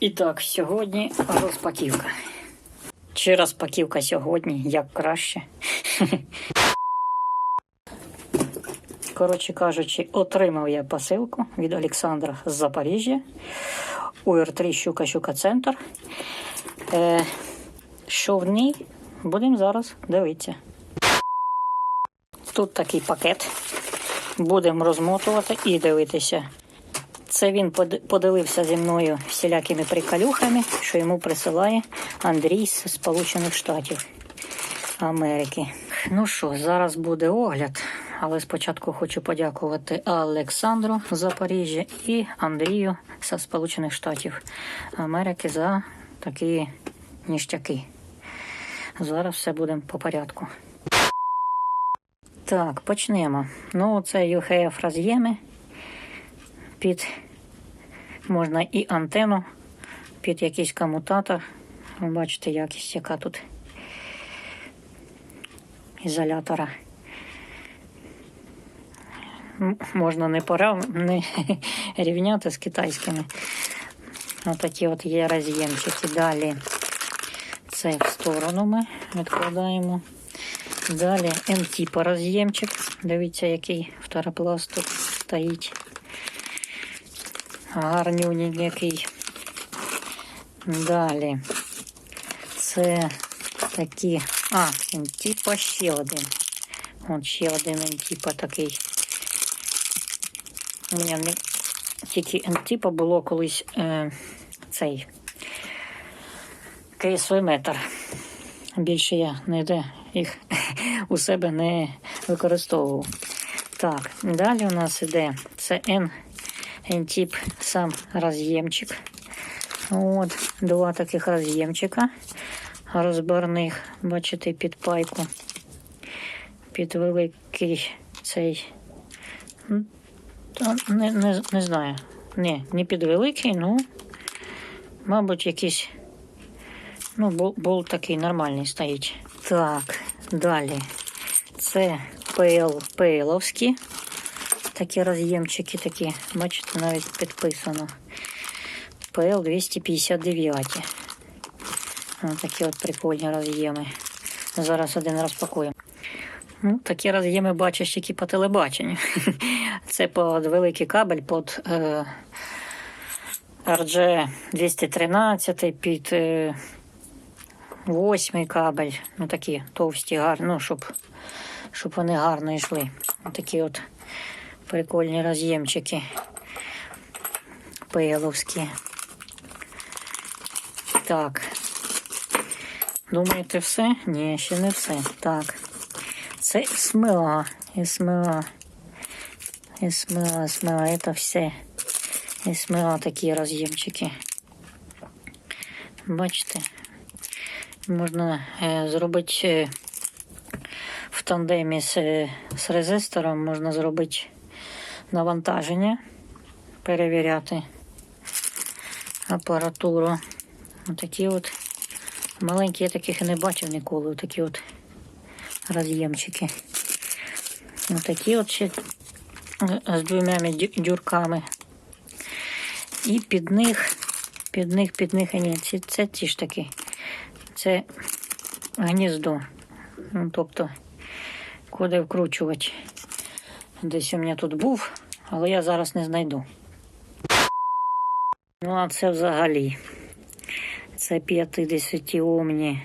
І так, сьогодні розпаківка. Чи розпаківка сьогодні, як краще. Коротше кажучи, отримав я посилку від Олександра з Запоріжжя. УР3 Щука Щука Центр. Е, що в ній? Будемо зараз дивитися. Тут такий пакет. Будемо розмотувати і дивитися. Це він под- поділився зі мною всілякими приколюхами, що йому присилає Андрій з Сполучених Штатів Америки. Ну що, зараз буде огляд, але спочатку хочу подякувати Олександру з Запоріжжя і Андрію з Сполучених Штатів Америки за такі ніштяки. Зараз все буде по порядку. Так, почнемо. Ну, це UHF роз'єми під можна і антенну, під якийсь комутатор. Ви бачите, якість, яка тут ізолятора. Можна не пора не рівняти з китайськими. Отакі от є роз'ємчики. Далі це в сторону ми відкладаємо. Далі М-типа роз'ємчик. Дивіться, який второпласт тут стоїть. Гарнюній який. Далі. Це такі. А, М-типа ще один. От ще один М-типа такий. У мене не тільки М-типа було колись е, цей кейсовий метр. Більше я ніде їх у себе не використовував. Так, далі у нас іде це N, N-тип сам роз'ємчик. От, два таких роз'ємчика розборних, бачите, під пайку. Під великий цей. не, не, не знаю. Ні, не під великий, ну, мабуть, якийсь Ну, бол, бол такий нормальний стоїть. Так, далі. Це ПЛ, ПЛовські. Такі роз'ємчики такі. Бачите, навіть підписано. ПЛ 259. Ось такі от прикольні роз'єми. Зараз один розпакуємо. Ну, такі роз'єми бачиш тільки по телебаченню. Це під великий кабель, під е, RG 213 під. Е, Восьмий кабель, ну такі товсті, гарні, ну, щоб, щоб вони гарно йшли. Такі от прикольні роз'ємчики пейловські. Так. Думаєте, все? Ні, ще не все. Так. Це СМА. СМА. СМА, СМА, це все. СМА такі роз'ємчики. Бачите? Можна е, зробити е, в тандемі з, е, з резистором, можна зробити навантаження, перевіряти апаратуру. Отакі от маленькі, я таких не бачив ніколи. Такі от роз'ємчики. Отакі от ще з двома дюрками. І під них, під них, під них, ні, ці, це ті ж таки. Це гніздо. Ну, тобто, куди вкручувати. Десь у мене тут був, але я зараз не знайду. Ну, а це взагалі. Це 50 омні.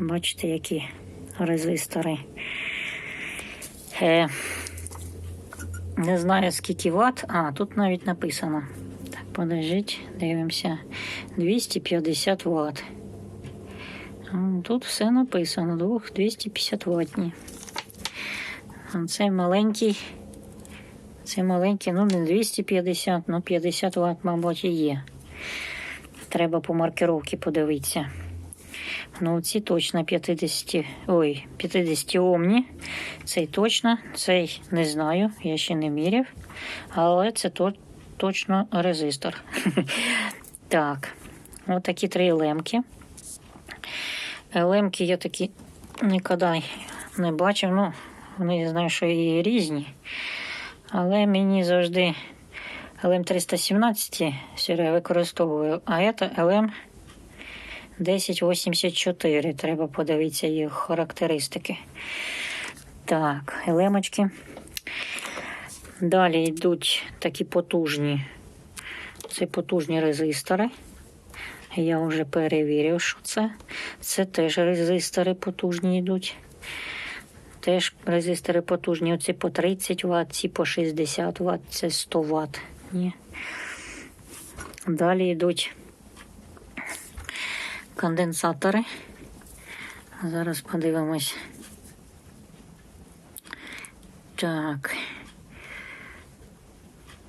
Бачите, які резистори. Е, не знаю скільки ватт. А, тут навіть написано. Так, подождіть, дивимося. 250 Вт. Тут все написано. 250 ватні. Цей маленький. Цей маленький, ну не 250, ну 50 Вт, мабуть, і є. Треба по маркировці подивитися. Ну, ці точно 50, ой, 50 омні. Цей точно, цей не знаю, я ще не міряв. Але це то, точно резистор. так, от такі три лемки. Лемки я такі ніколи не бачив. Ну, вони я знаю, що і різні. Але мені завжди LM317 я використовую, а це LM 1084. Треба подивитися їх характеристики. Так, елемочки. Далі йдуть такі потужні. Це потужні резистори. Я вже перевірив, що це. Це теж резистори потужні йдуть. Теж резистори потужні. Оці по 30 Вт, ці по 60 Вт, це 100 Вт. Ні. Далі йдуть конденсатори. Зараз подивимось. Так.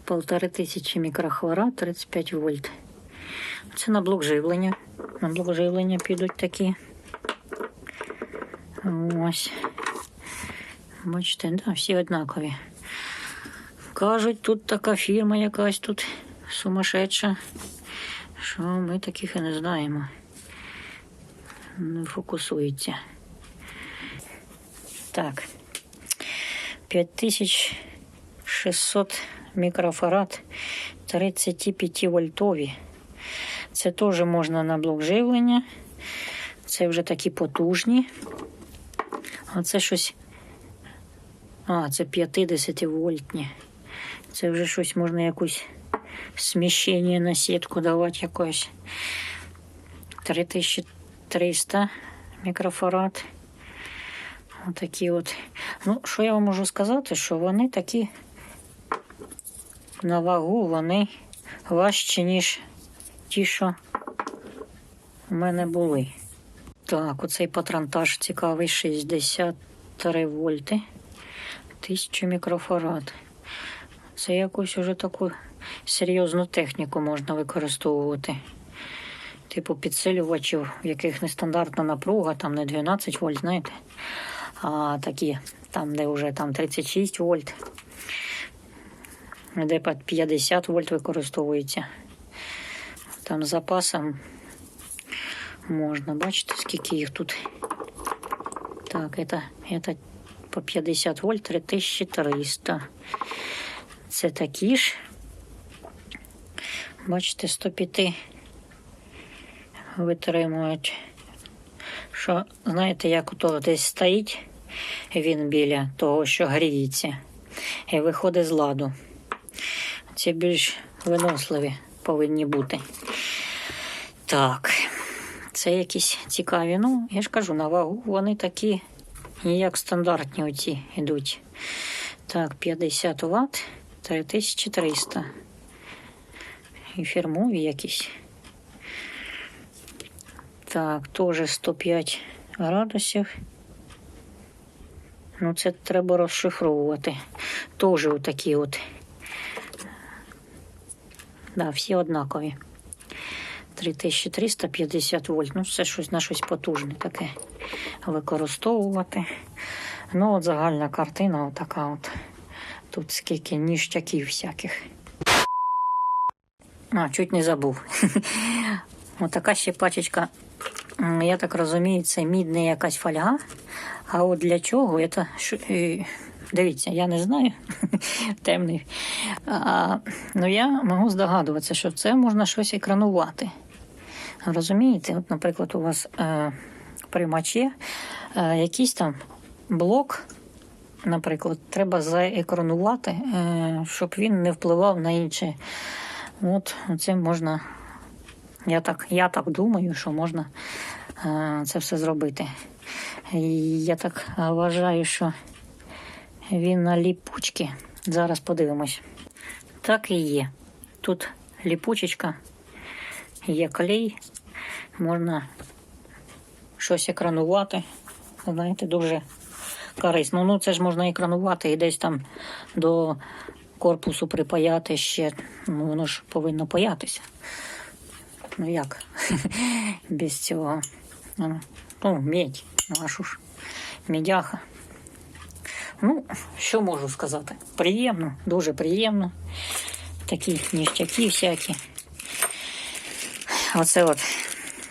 Полтори тисячі мікрохвара, 35 вольт. Це на блок живлення. На блок живлення підуть такі. Ось. Бачите, да, всі однакові. Кажуть, тут така фірма якась тут сумасшедша, що ми таких і не знаємо. Не фокусується. Так. 5600 мікрофарад 35 вольтові. Це теж можна на блок живлення. Це вже такі потужні. А це щось. А, це 50 вольтні. Це вже щось можна якусь сміщення на сітку давати якось. 3300 мікрофарад. Отакі от. Ну, що я вам можу сказати, що вони такі на вагу, вони важчі, ніж ті, що в мене були. Так, оцей патронтаж цікавий 63 вольти. 1000 мікрофарад. Це якусь уже таку серйозну техніку можна використовувати. Типу підсилювачів, в яких нестандартна напруга, там не 12 вольт, знаєте, а такі, там, де вже там 36 вольт, де під 50 вольт використовується. Там з запасом можна, бачите, скільки їх тут. Так, это, это по 50 вольт 3300. Це такі ж. Бачите, 105 витримують. Що, знаєте, як ото десь стоїть він біля того, що гріється, і виходить з ладу. Ці більш виносливі повинні бути. Так, це якісь цікаві. Ну, я ж кажу, на вагу вони такі, як стандартні оці йдуть. Так, 50 Вт, 3300. І фірмові якісь. Так, теж 105 градусів. Ну, це треба розшифровувати. Теж отакі от. Да, всі однакові. 3350 вольт. Ну, це щось на щось потужне таке використовувати. Ну, от загальна картина, отака от. Тут скільки ніштяків всяких. А, чуть не забув. Отака ще пачечка, я так розумію, це мідна якась фольга. А от для чого? Це, е, дивіться, я не знаю. Темний. А, ну я можу здогадуватися, що це можна щось екранувати. Розумієте? От, наприклад, у вас е, приймачі е, якийсь там блок, наприклад, треба заекранувати, е, щоб він не впливав на інші. От цим можна. Я так, я так думаю, що можна е, це все зробити. Я так вважаю, що він на ліпучки. Зараз подивимось. Так і є. Тут ліпучечка, є клей, можна щось екранувати. Знаєте, дуже корисно. Ну, це ж можна екранувати і десь там до корпусу припаяти ще. Ну, воно ж повинно паятися. Ну як? Без цього. Ну, медь, ну, а що ж, медяха. Ну, що можу сказати? Приємно, дуже приємно. Такі ніштяки всякі. Оце от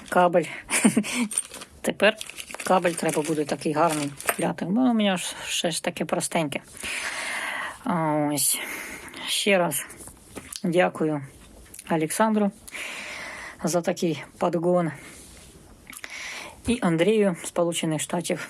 кабель. Тепер кабель треба буде такий гарний купляти. Бо у мене ж ще ж таке простеньке. Ось. Ще раз Дякую Олександру за такий подгон. І Андрію Сполучених Штатів